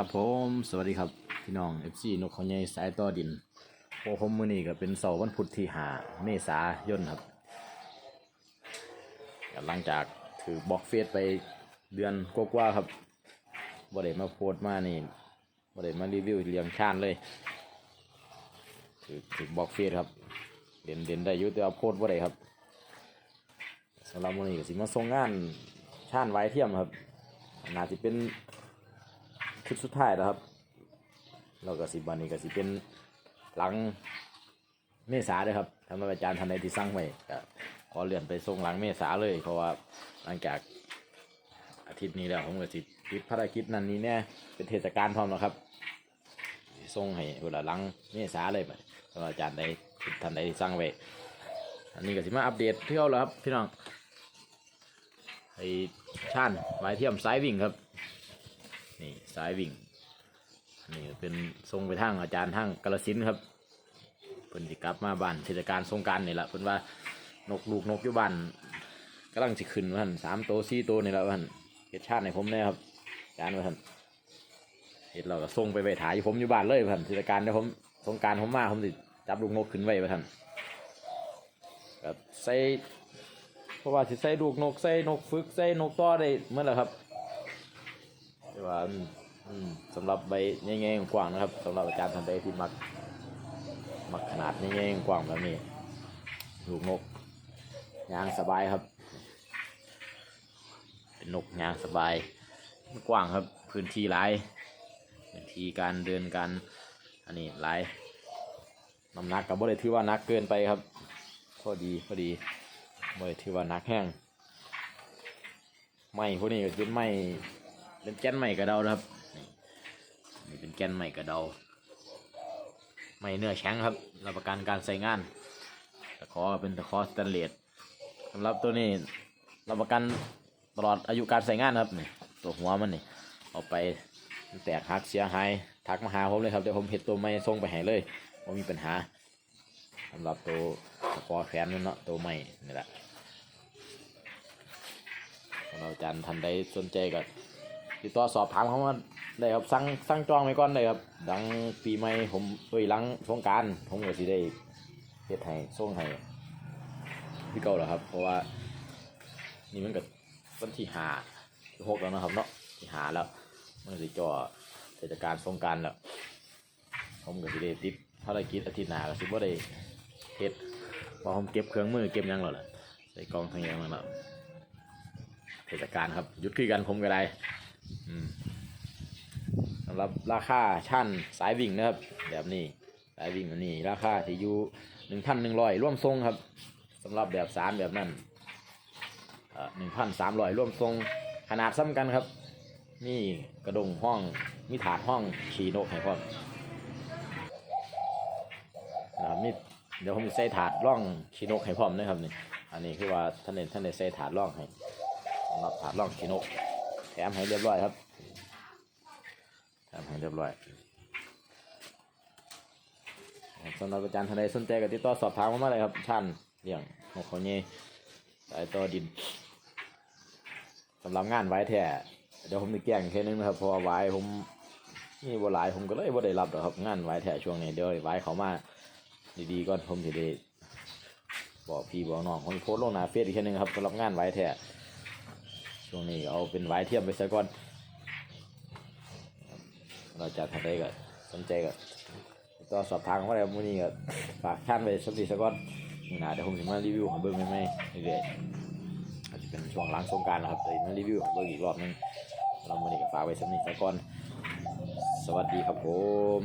ครับผมสวัสดีครับพี่น้อง FC นกเขาใหญ่สายต่อดินโอ้ผมมือนี้ก็เป็นเสาร์วันพุธที่หาเมษายนครับหลังจากถือบล็อกเฟซไปเดือนกว่าๆครับบ่ได้มาโพสต์มานี่บ่ได้มารีวิวเรียงชานเลยถือถือบล็อกเฟซครับ เด่นเด่นได้อยุ่แต่ว่าโพสต์บ่ได้ครับสำหรับมือนี้ก็สิมาส่งงานชานไว้เทียมครับน่าจะเป็น ชุดสุดท้ายแล้วครับเราก็สิบวันนี้ก็สิเป็นหลังเมษาเลยครับทำให้อาจารย์ทันใดที่สั่งไว้ก็ขอเลื่อนไปส่งหลังเมษาเลย เพราะว่าหลังจากอาทิตย์นี้แล้วผมก็สิติดภารกิจนั้นนี้เนี่ยเป็นเทศกาลพร้อมแล้วครับส่งให้เวลาหลังเมษาเลยไปสำหรับอาจารย์ใดท่านใดที่สั่งไว้อันนี้ก็สิมาอัปเดตเที่ยวแล้วครับพี่น้องไอ้ชานไว้เทียมสายวิ่งครับ นี่สายวิ่ง นี่เป็นทรงไปทางอาจารย์ทางกาลสินครับเพิ่นสิกลับมาบ้านเทศกาลสงการนี่แหละเพิ่นว่านกลูกนกอยู่บ้านกำลังสิขึ้นว่านสามตัวสี่ตัวนี่แหละว่านเฮ็ดชาติในผมแน่ครับอาจารย์ว่านเฮ็ดเราก็ส่งไปไปถ่ายอยู่ผมอยู่บ้านเลยว่านเทศกาลเดี๋ยวผมสงการผมมาผมสิจับลูกนกขึ้นไว้ว่าหั่นก็ใส่เพราะว่าสิใส่ลูกนกใส่นกฝึกใส่นกต่อได้เมื่อไหร่ครับ ว่าสำหรับใบแง่ๆกว้างนะครับสำหรับอาจารย์ทันใดที่มัก มักขนาดแง่ๆกว้างแบบนี้ลูกนกยางสบายครับ เป็นนกยางสบาย กว้างครับพื้นที่หลายพื้นที่การเดินการอันนี้หลายน้ำหนักกับบ่ได้ถือว่านักเกินไปครับพอดีพอดีบ่ได้ถือว่านักแห้งไม้พวกนี้ก็เป็นไม้ เป็นแกนใหม่กระเดานะครับนี่เป็นแกนใหม่กระเดาไม่เนื้อแข็งครับรับประกันการใส่งานตะขอเป็นตะขอสแตนเลสสำหรับตัวนี้รับประกันตลอดอายุการใส่งานครับนี่ตัวหัวมันนี่เอาไปแตกหักเสียหายทักมาหาผมเลยครับเดี๋ยวผมเห็ดตัวไม่ส่งไปให้เลยว่ามีปัญหาสำหรับตัวตะขอแขนนั่นเนาะตัวใหม่นี่แหละสำหรับอาจารย์ทันใดสนใจก็ ติดต่อสอบถามเขามาได้ครับสั่งสั่งจองไว้ก่อนได้ครับหลังปีใหม่ผมเอ้ยหลังสงการผมก็สิได้เฮ็ดให้ส่งให้พี่เก่าแล้วครับ เพราะว่า นี่มันก็วันที่หาหกแล้วนะครับเนาะที่หาแล้ว มันสิจ่อเทศกาลสงกรารแล้วผมก็สิได้ติดภารกิจอาทิตย์หน้าก็สิบ่ได้เฮ็ดเพอผมเก็บเครื่องมือเก็บยังแล้วล่ะใส่กองทั้งยังแล้วเทศกาลครับหยุดคือกันผมก็ได้ สำหรับราคาชั่นสายวิ่งนะครับ แบบนี้สายวิ่งอันนี้ ราคาที่อยู่หนึ่งพันหนึ่งร้อยร่วมทรงครับสำหรับแบบสามแบบนั้นหนึ่งพันสามร้อยร่วมทรงขนาดซ้ำกันครับ นี่กระดงห้องมีถาดห้องขี่นกให้พร้อมนะมีเดี๋ยวผมจะใส่ถาดร่องขี่นกให้พร้อมนะครับนี่ อันนี้คือว่าท่านเนท่านเนใส่ถาดร่องให้สำหรับถาดร่องขี่นก มให้เรียบร้อยครับแถมให้เรียบร้อยสำหรับอาจารย์ท่านใดสนใจก็ติดต่อสอบถามมาเลยครับท่านเลี้ยงนกเขาเงี้สายต่อดินสำหรับงานไว้แท้เดี๋ยวผมจะแก้งแค่นึงนะครับเพราะว่าไว้ผมนี่บ่หลายผมก็เลยบ่ได้รับหรอกครับงานไว้แท้ช่วงนี้เดี๋ยวไว้เขามาดีๆก่อนผมจะได้บอกพี่บอกน้องผมโพสต์ลงหน้าเฟซอีกแค่นึงครับสำหรับงานไว้แท้ ช่วงนี้เอาเป็นไว้เทียมไปซะก่อน เราจะทำได้ก็สนใจก็ต่อสอบทางว่าอะไรมื้อนี้ก็ฝากท่านไปสักทีซะก่อนนี่นะเดี๋ยวผมจะมารีวิวของเบิ้งไม่ไม่เรื่อยๆอาจจะเป็นช่วงหล้างสงการนะครับเดี๋ยวมารีวิวของเบิ้งอีกรอบนึงเรามื้อนี้ก็ฝากไว้สักนิดซะก่อน สวัสดีครับผม